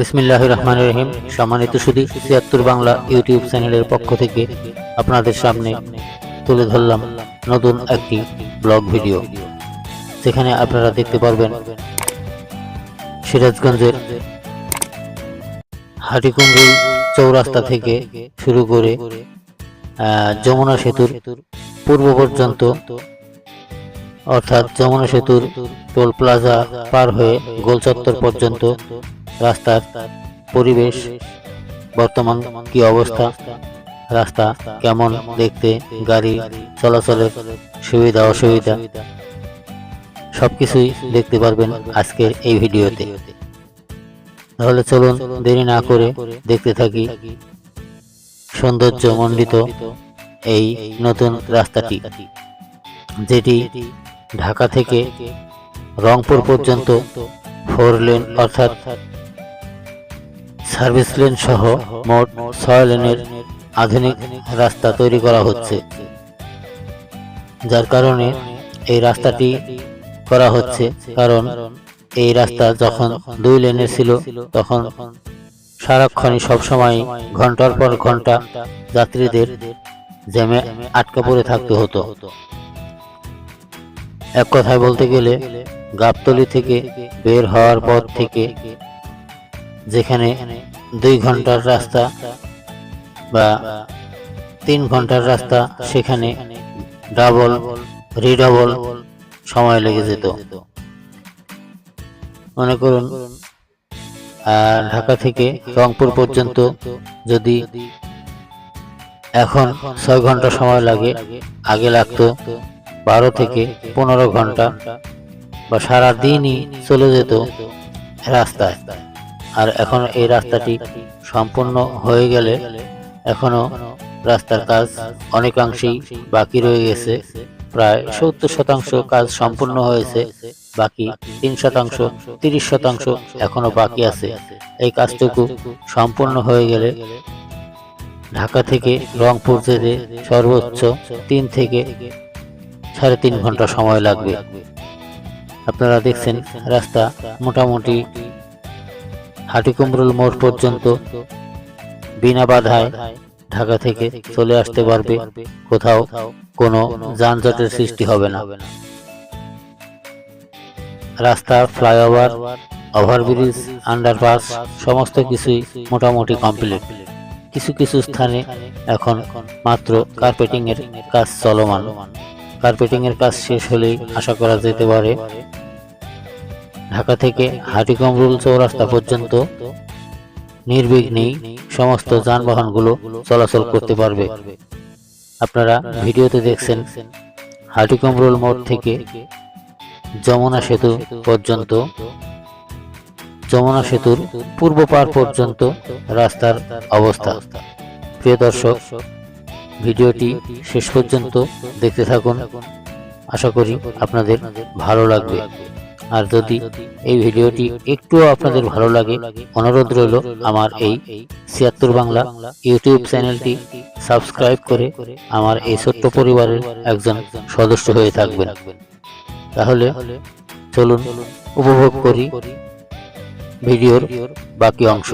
বিসমিল্লাহ রহমান রহিম। সম্মানিত সুদী ছিয়াত্তর বাংলা ইউটিউব চ্যানেলের পক্ষ থেকে আপনাদের সামনে তুলে ধরলাম নতুন একটি ব্লগ ভিডিও। যেখানে আপনারা দেখতে পারবেন সিরাজগঞ্জের হাটিকুমরুল চৌরাস্তা থেকে শুরু করে যমুনা সেতুর পূর্ব পর্যন্ত, অর্থাৎ যমুনা সেতুর টোল প্লাজা পার হয়ে গোল চত্বর পর্যন্ত রাস্তার পরিবেশ, বর্তমান কি অবস্থা, রাস্তা কেমন দেখতে, গাড়ি চলাচলের সুবিধা, অসুবিধা, সবকিছুই দেখতে পারবেন আজকের এই ভিডিওতে। তাহলে চলুন দেরি না করে দেখতে থাকি সৌন্দর্য মণ্ডিত এই নতুন রাস্তাটি, যেটি ঢাকা থেকে রংপুর পর্যন্ত ফোর লেন অর্থাৎ সার্ভিস লেন সহ মোট ছয় লেনের আধুনিক রাস্তা তৈরি করা হচ্ছে। যার কারণে এই রাস্তাটি করা হচ্ছে, কারণ এই রাস্তা যখন দুই লেনের ছিল, তখন সারাক্ষণই সবসময় ঘণ্টার পর ঘণ্টা যাত্রীদের জ্যামে আটকা পড়ে থাকতে হতো। এক কথায় বলতে গেলে গাবতলি থেকে বের হওয়ার পর থেকে যেখানে দুই ঘণ্টার রাস্তা বা তিন ঘণ্টার রাস্তা, সেখানে ডাবল রিডাবল সময় লেগে যেত। মনে করুন ঢাকা থেকে রংপুর পর্যন্ত যদি এখন ছয় ঘণ্টা সময় লাগে, আগে লাগতো বারো থেকে পনেরো ঘণ্টা বা সারা দিনই চলে যেত রাস্তায়। আর এখন এই রাস্তাটি সম্পূর্ণ হয়ে গেলে এখনও রাস্তার কাজ অনেকাংশেই বাকি রয়ে গেছে। প্রায় সত্তর শতাংশ কাজ সম্পূর্ণ হয়েছে, বাকি তিন শতাংশ, তিরিশ শতাংশ এখনও বাকি আছে। এই কাজটুকু সম্পূর্ণ হয়ে গেলে ঢাকা থেকে রংপুর যেতে সর্বোচ্চ তিন থেকে সাড়ে তিন ঘণ্টা সময় লাগবে। আপনারা দেখছেন রাস্তা মোটামুটি হাটিকুমরুল মোড় পর্যন্ত বিনা বাধায় ঢাকা থেকে চলে আসতে পারবে। কোথাও কোনো যানজটের সৃষ্টি হবে না। রাস্তা, ফ্লাইওভার, ওভারব্রিজ, আন্ডারপাস, সমস্ত কিছুই মোটামুটি কমপ্লিট। কিছু কিছু স্থানে এখন মাত্র কার্পেটিংয়ের কাজ চলমান। কার্পেটিংয়ের কাজ শেষ হলেই আশা করা যেতে পারে ঢাকা থেকে হাটিকমরুল চৌরাস্তা পর্যন্ত নির্বিঘ্নেই সমস্ত যানবাহনগুলো চলাচল করতে পারবে। আপনারা ভিডিওতে দেখছেন হাটিকমরুল মোড় থেকে যমুনা সেতু পর্যন্ত। যমুনা সেতুর পূর্ব পার পর্যন্ত রাস্তার অবস্থা। প্রিয় দর্শক, ভিডিওটি শেষ পর্যন্ত দেখতে থাকুন। আশা করি আপনাদের ভালো লাগবে। আর যদি এই ভিডিওটি একটুও আপনাদের ভালো লাগে, অনুরোধ রইল আমার এই ছিয়াত্তর বাংলা ইউটিউব চ্যানেলটি সাবস্ক্রাইব করে আমার এই ছোট্ট পরিবারের একজন সদস্য হয়ে থাকবেন। তাহলে চলুন উপভোগ করি ভিডিওর বাকি অংশ।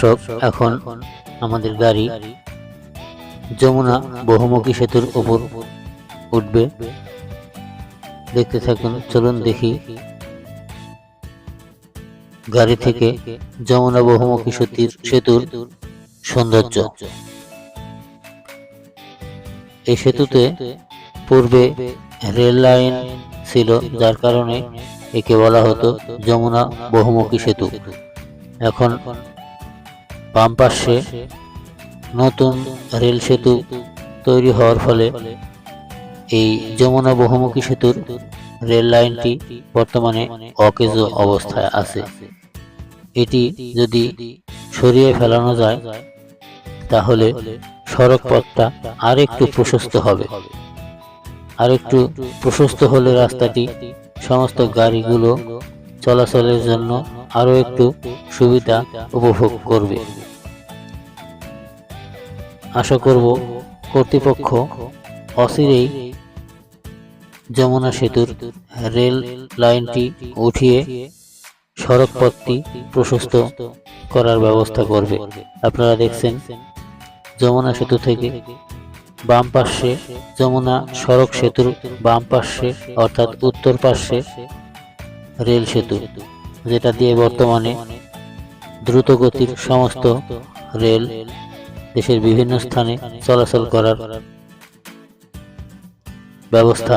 দর্শক, এখন আমাদের গাড়ি। যমুনা বহুমুখী সেতুর উপর উঠবে। দেখতে থাকুন, চলুন দেখি। গাড়ি থেকে যমুনা বহুমুখী সেতুর সেতুর সৌন্দর্য। এই সেতুতে পূর্বে রেল লাইন ছিল, যার কারণে একে বলা হতো যমুনা বহুমুখী সেতু। এখন বাম পাশে নতুন রেল সেতু তৈরি হওয়ার ফলে এই যমুনা বহুমুখী সেতুর রেল লাইনটি বর্তমানে অকেজ অবস্থায় আছে। এটি যদি সরিয়ে ফেলানো যায়, তাহলে সড়ক পথটা আর একটু প্রশস্ত হবে। আর একটু প্রশস্ত হলে রাস্তাটি সমস্ত গাড়িগুলো চলাচলের জন্য আরও একটু সুবিধা উপভোগ করবে। আশা করব কর্তৃপক্ষ অচিরেই যমুনা সেতুর রেল লাইনটি উঠিয়ে সড়ক পথটি প্রশস্ত করার ব্যবস্থা করবে। আপনারা দেখছেন যমুনা সেতু থেকে বাম পার্শ্বে যমুনা সড়ক সেতুর বাম পার্শ্বে অর্থাৎ উত্তর পার্শ্বে রেল সেতু। যেটা দিয়ে বর্তমানে দ্রুত গতির সমস্ত রেল দেশের বিভিন্ন স্থানে চলাচল করার ব্যবস্থা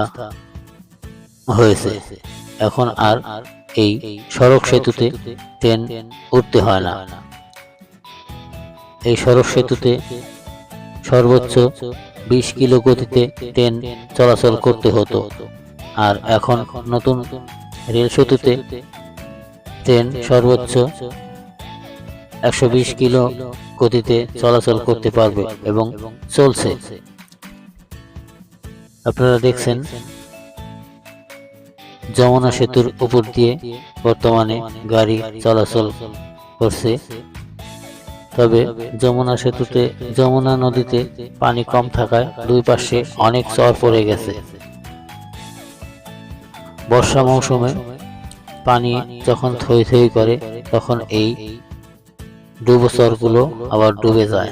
হয়েছে। এখন আর এই সড়ক সেতুতে ট্রেন উঠতে হয় না। এই সড়ক সেতুতে সর্বোচ্চ বিশ কিলো গতিতে ট্রেন চলাচল করতে হতো। আর এখন নতুন রেল সেতুতে ট্রেন সর্বোচ্চ একশো বিশ কিলো গতিতে চলাচল করতে পারবে এবং চলছে। আপনারা দেখছেন যমুনা সেতুর উপর দিয়ে বর্তমানে গাড়ি চলাচল করছে। তবে যমুনা সেতুতে, যমুনা নদীতে পানি কম থাকায় দুই পাশে অনেক চর পড়ে গেছে। বর্ষা মৌসুমে পানি যখন থই থই করে তখন এই ডুবসরগুলো আবার ডুবে যায়।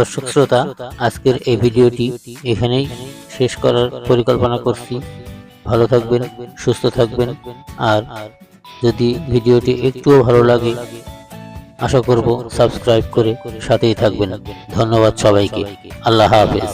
দর্শক শ্রোতা, আজকের এই ভিডিওটি এখানেই শেষ করার পরিকল্পনা করছি। ভালো থাকবেন, সুস্থ থাকবেন, আর যদি ভিডিওটি একটুও ভালো লাগে, আশা করব সাবস্ক্রাইব করে সাথেই থাকবেন। ধন্যবাদ সবাইকে। আল্লাহ হাফেজ।